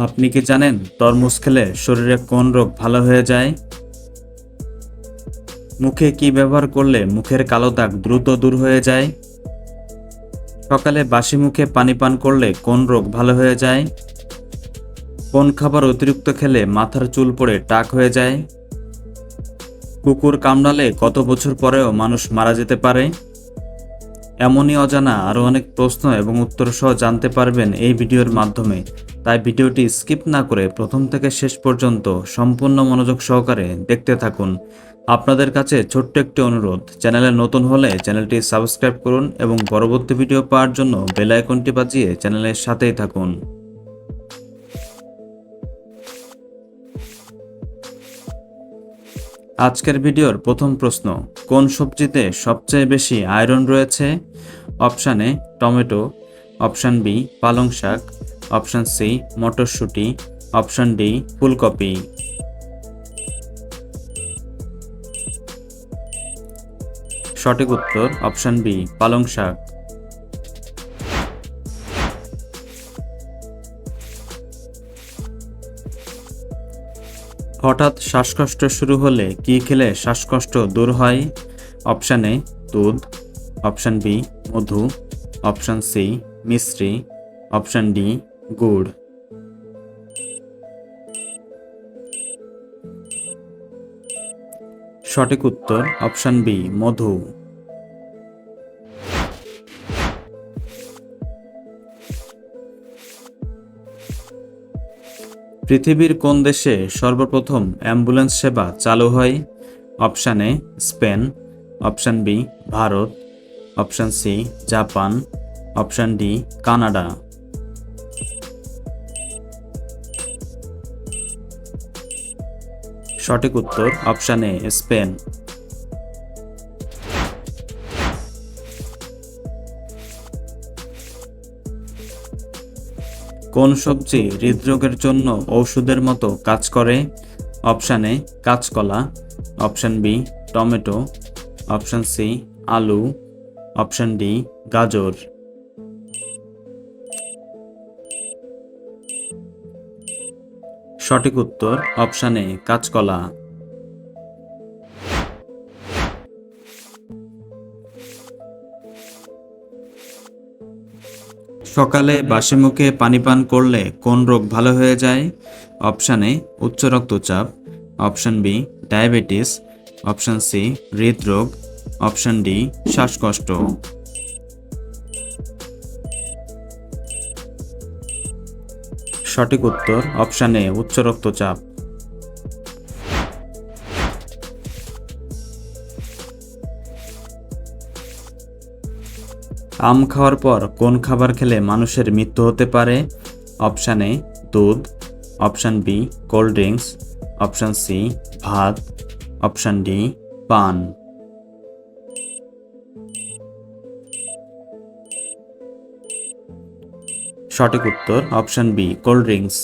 আপনি কি জানেন তরমুজ খেলে শরীরে কোন রোগ ভালো হয়ে যায়? মুখে কি ব্যবহার করলে মুখের কালো দাগ দ্রুত দূর হয়ে যায়? সকালে বাসি মুখে পানি পান করলে কোন রোগ ভালো হয়ে যায়? কোন খাবার অতিরিক্ত খেলে মাথার চুল পড়ে টাক হয়ে যায়? কুকুর কামড়ালে কত বছর পরেও মানুষ মারা যেতে পারে? এমনই অজানা আরও অনেক প্রশ্ন এবং উত্তর সহ জানতে পারবেন এই ভিডিওর মাধ্যমে। তাই ভিডিওটি স্কিপ না করে প্রথম থেকে শেষ পর্যন্ত সম্পূর্ণ মনোযোগ সহকারে দেখতে থাকুন। আপনাদের কাছে ছোট্ট একটি অনুরোধ, চ্যানেলে নতুন হলে চ্যানেলটি সাবস্ক্রাইব করুন এবং পরবর্তী ভিডিও পাওয়ার জন্য বেল আইকনটি বাজিয়ে চ্যানেলের সাথেই থাকুন। আজকের ভিডিওর প্রথম প্রশ্ন, কোন সবজিতে সবচেয়ে বেশি আয়রন রয়েছে? Option A, tomato, option B, পালং শাক অপশান সি, মটরশুঁটি, অপশান ডি, ফুলকপি। সঠিক উত্তর অপশান বি, পালং শাক। হঠাৎ শ্বাসকষ্ট শুরু হলে কি খেলে শ্বাসকষ্ট দূর হয়? অপশান এ, দুধ। অপশান বি, মধু। অপশান সি মিশ্রি অপশান ডি গুড়। সঠিক উত্তর, অপশান বি, মধু। পৃথিবীর কোন দেশে সর্বপ্রথম অ্যাম্বুলেন্স সেবা চালু হয়? Option A, Spain. Option B, Bharat. Option C, Japan. Option D, Canada. সঠিক উত্তর অপশান এ, স্পেন। কোন সবজি হৃদরোগের জন্য ঔষধের মতো কাজ করে? অপশান এ, কাঁচকলা। Option B, tomato. Option C, আলু। অপশান ডি, গাজর। সঠিক উত্তর অপশান এ কাঁচকলা। সকালে বাসি মুখে পানি পান করলে কোন রোগ ভালো হয়ে যায়? অপশান এ উচ্চ রক্তচাপ। Option B diabetes option C হৃদরোগ। অপশান ডি শ্বাসকষ্ট। সঠিক উত্তর অপশান এ উচ্চ রক্তচাপ। আম খাওয়ার পর কোন খাবার খেলে মানুষের মৃত্যু হতে পারে? অপশান এ দুধ। Option B cold drinks option C ভাত। অপশান ডি পান। সঠিক উত্তর অপশান বি কোল্ড ড্রিঙ্কস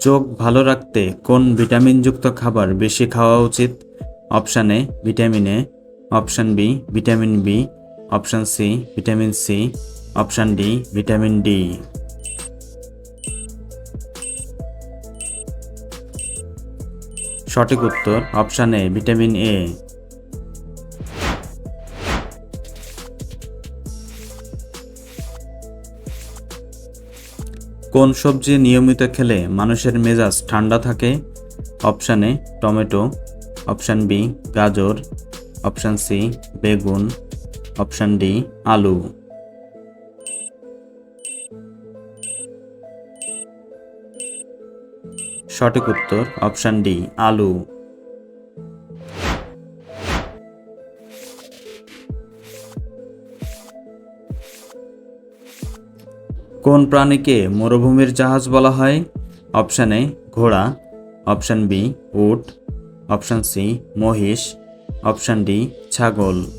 চোখ ভালো রাখতে কোন ভিটামিনযুক্ত খাবার বেশি খাওয়া উচিত? Option A vitamin A option B vitamin B option C vitamin C option D vitamin D সঠিক উত্তর, অপশান এ, ভিটামিন এ। কোন সবজি নিয়মিত খেলে মানুষের মেজাজ ঠান্ডা থাকে? Option A, tomato. Option B, গাজর। অপশান সি, বেগুন। অপশান ডি, আলু। সঠিক উত্তর, অপশান ডি, আলু। কোন প্রাণীকে মরুভূমির জাহাজ বলা হয়? অপশান এ, ঘোড়া। অপশান বি, উট। অপশান সি, মহিষ। অপশান ডি, ছাগল।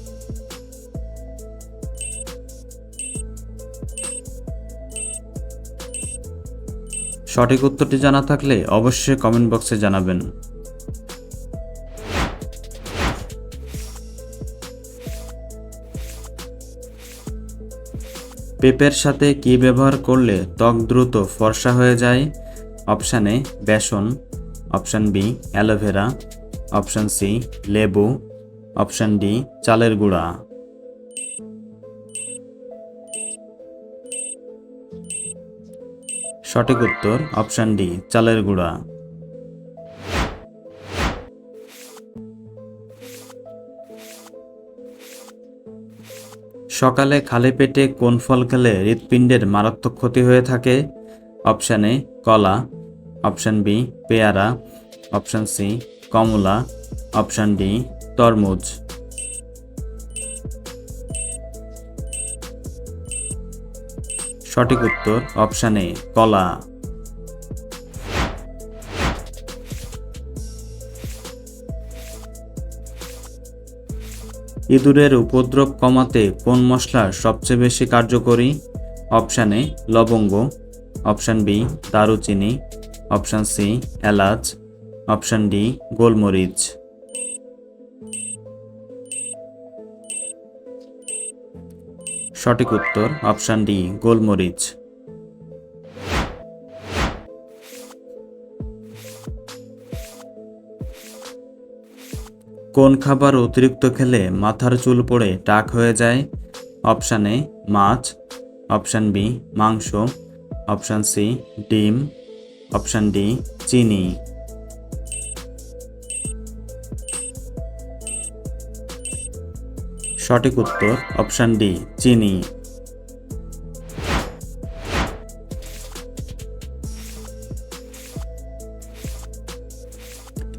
সঠিক উত্তরটি জানা থাকলে অবশ্যই কমেন্ট বক্সে জানাবেন। পেঁপের সাথে কি ব্যবহার করলে ত্বক দ্রুত ফর্সা হয়ে যায়? Option A, besan. Option B, aloe vera. Option C, লেবু। অপশান ডি, চালের গুঁড়া। সঠিক উত্তর, অপশান ডি, চালের গুঁড়া। সকালে খালি পেটে কোন ফল খেলে হৃৎপিণ্ডের মারাত্মক ক্ষতি হয়ে থাকে? অপশান এ, কলা। অপশান বি, পেয়ারা। অপশান সি, কমলা। অপশান ডি, তরমুজ। সঠিক উত্তর অপশান এ, কলা। ইঁদুরের উপদ্রব কমাতে কোন মশলা সবচেয়ে বেশি কার্যকরী? অপশান এ, লবঙ্গ। অপশান বি, দারুচিনি। অপশান সি, এলাচ। অপশান ডি, গোলমরিচ। সঠিক উত্তর, অপশান ডি, গোলমরিচ। কোন খাবার অতিরিক্ত খেলে মাথার চুল পড়ে টাক হয়ে যায়? অপশান এ, মাছ। অপশান বি, মাংস। অপশান সি, ডিম। অপশান ডি, চিনি। সঠিক উত্তর, অপশান ডি, চিনি।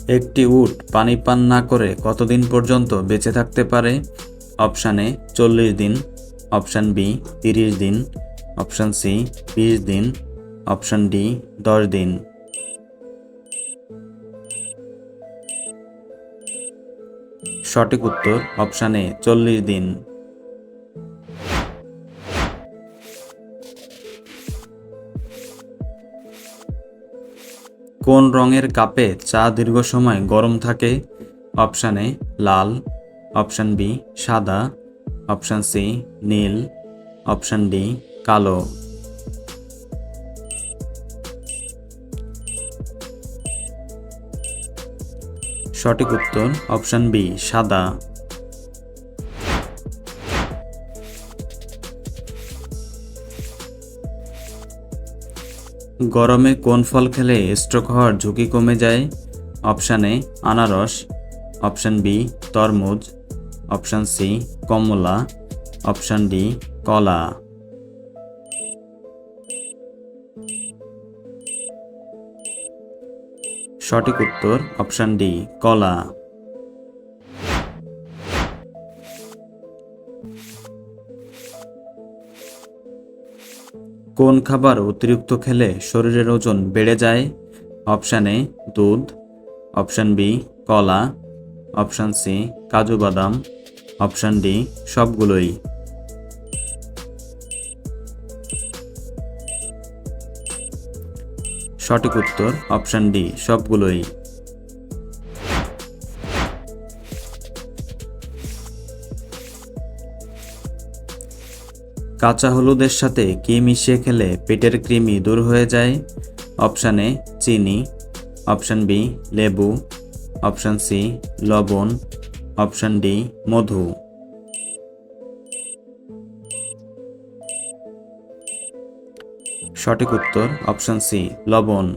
একটি উট পানি পান না করে কতদিন পর্যন্ত বেঁচে থাকতে পারে? অপশান এ, চল্লিশ দিন। অপশান বি, তিরিশ দিন। অপশান সি, বিশ দিন। অপশান ডি, দশ দিন। সঠিক উত্তর অপশান এ চল্লিশ দিন। কোন রঙের কাপে চা দীর্ঘ সময় গরম থাকে? অপশান এ লাল। অপশান বি সাদা। অপশান সি নীল। অপশান ডি কালো। সঠিক উত্তর, অপশান বি, সাদা। গরমে কোন ফল খেলে স্ট্রোক হওয়ার ঝুঁকি কমে যায়? অপশান এ, আনারস। অপশান বি, তরমুজ। অপশান সি, কমলা। অপশান ডি, কলা। সঠিক উত্তর অপশান ডি, কলা। কোন খাবার অতিরিক্ত খেলে শরীরের ওজন বেড়ে যায়? অপশান এ, দুধ। অপশান বি, কলা। অপশান সি, কাজু বাদাম। অপশান ডি, সবগুলোই। সঠিক উত্তর অপশান ডি সবগুলোই। কাঁচা হলুদের সাথে কি মিশিয়ে খেলে পেটের কৃমি দূর হয়ে যায়? অপশান এ চিনি। অপশান বি লেবু। অপশান সি লবণ। অপশান ডি মধু। সঠিক উত্তর, অপশন সি, লবণ।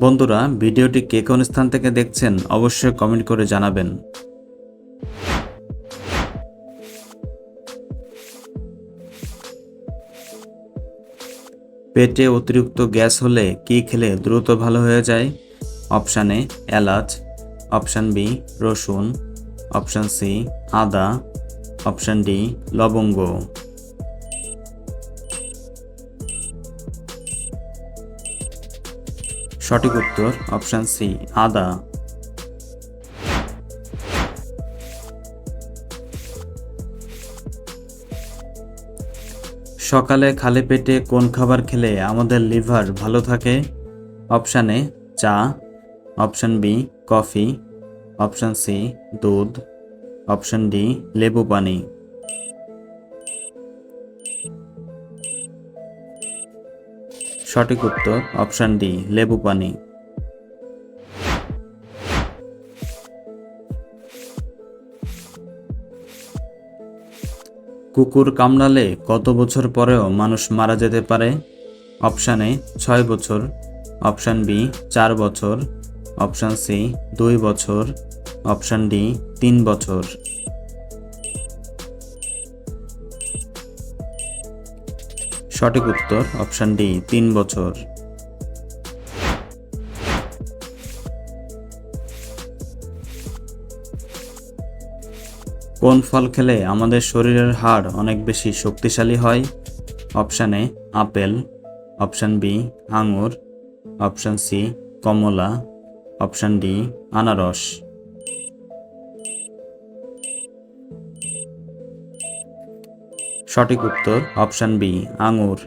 বন্ধুরা, ভিডিওটি কে কোন স্থান থেকে দেখছেন অবশ্যই কমেন্ট করে জানাবেন। পেটে অতিরিক্ত গ্যাস হলে কি খেলে দ্রুত ভালো হয়ে যায়? অপশান এ, এলাচ। অপশান বি, রসুন। অপশান সি, আদা। অপশান ডি, লবঙ্গ। সঠিক উত্তর অপশান সি আদা। সকালে খালি পেটে কোন খাবার খেলে আমাদের লিভার ভালো থাকে? অপশান এ চা। Option B coffee. Option C দুধ। অপশান ডি লেবু পানি। সঠিক উত্তর, অপশান ডি, লেবু পানি। কুকুর কামড়ালে কত বছর পরেও মানুষ মারা যেতে পারে? অপশান ছয় বছর। অপশান বি, চার বছর। অপশান সি, দুই বছর। অপশান ডি, তিন বছর। সঠিক উত্তর অপশান ডি তিন বছর। কোন ফল খেলে আমাদের শরীরের হাড় অনেক বেশি শক্তিশালী হয়? Option A apple. Option B আঙুর। অপশান সি কমলা। অপশান ডি আনারস। সঠিক উত্তর, অপশান বি, আঙুর।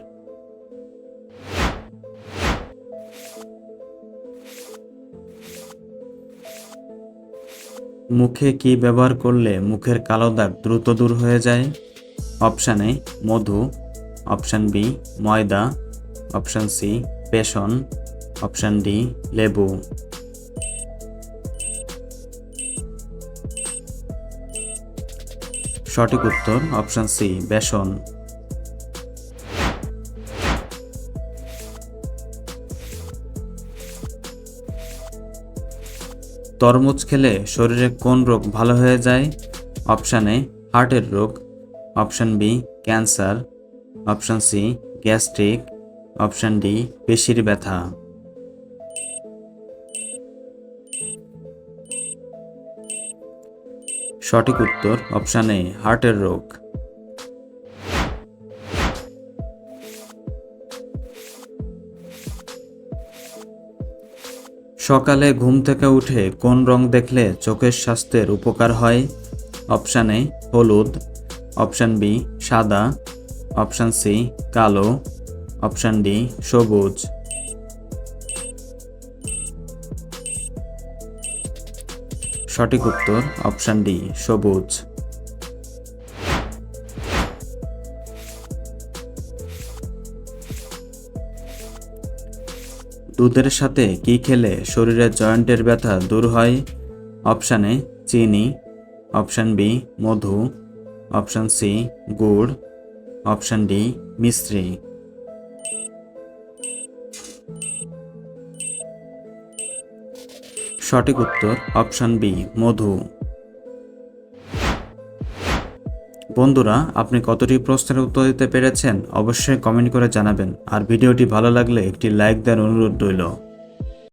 মুখে কি ব্যবহার করলে মুখের কালো দাগ দ্রুত দূর হয়ে যায়? অপশান এ, মধু। অপশান বি, ময়দা। অপশান সি, বেসন। অপশান ডি, লেবু। সঠিক উত্তর অপশান সি বেসন। তরমুজ খেলে শরীরে কোন রোগ ভালো হয়ে যায়? অপশান এ হার্টের রোগ। Option B cancer option C gastric option D পেশির ব্যথা। সঠিক উত্তর অপশান এ হার্টের রোগ। সকালে ঘুম থেকে উঠে কোন রং দেখলে চোখের স্বাস্থ্যের উপকার হয়? অপশান এ হলুদ। অপশান বি সাদা। অপশান সি কালো। অপশান ডি সবুজ। সঠিক উত্তর অপশান ডি সবুজ। দুধের সাথে কি খেলে শরীরের জয়েন্টের ব্যথা দূর হয়? অপশান চিনি। অপশান বি মধু। অপশান সি গুড়। অপশান ডি মিশ্রি। সঠিক উত্তর অপশান বি, মধু। বন্ধুরা, আপনি কতটি প্রশ্নের উত্তর দিতে পেরেছেন অবশ্যই কমেন্ট করে জানাবেন। আর ভিডিওটি ভালো লাগলে একটি লাইক দেওয়ার অনুরোধ রইল।